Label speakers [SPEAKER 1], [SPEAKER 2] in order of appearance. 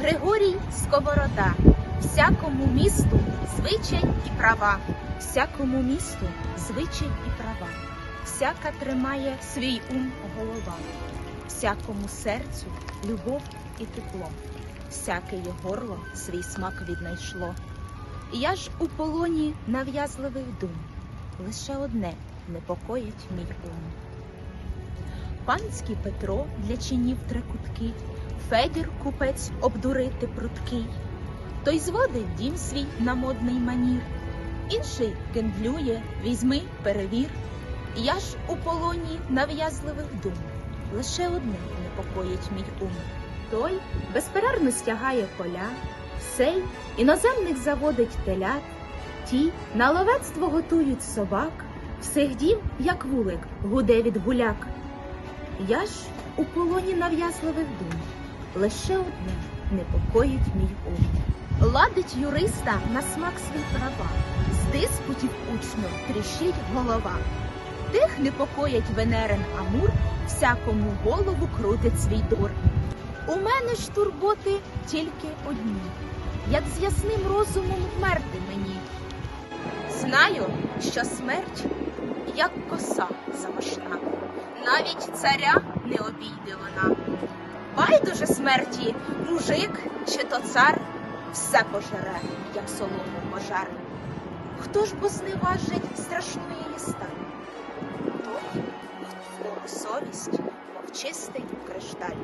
[SPEAKER 1] Григорій Сковорода, всякому місту звичай і права, всякому місту звичай і права, всяка тримає свій ум голова, всякому серцю любов і тепло, всяке є горло свій смак віднайшло. Я ж у полоні нав'язливих дум, лише одне непокоїть мій ум. Панський Петро для чинів трикутки, Федір купець обдурити пруткий. Той зводить дім свій на модний манір, інший гендлює, візьми, перевір. Я ж у полоні нав'язливих дум, лише одне непокоїть мій ум. Той безперервно стягає поля, сей іноземних заводить телят, ті на ловецтво готують собак, всіх дім, як вулик, гуде від гуляк. Я ж у полоні нав'язливих дум, лише одне непокоїть мій ум. Ладить юриста на смак свій права, з диспутів учню тріщить голова. Тих непокоять Венерин Амур, всякому голову крутить свій дур. У мене ж турботи тільки одні, як з ясним розумом вмерти мені. Знаю, що смерть як коса замашна, навіть царя не обійде вона. Байдуже смерті, мужик чи то цар, все пожере, як солому пожар. Хто ж бо зневажить страшної ліста? Той, хто совість, мов чистий кришталь.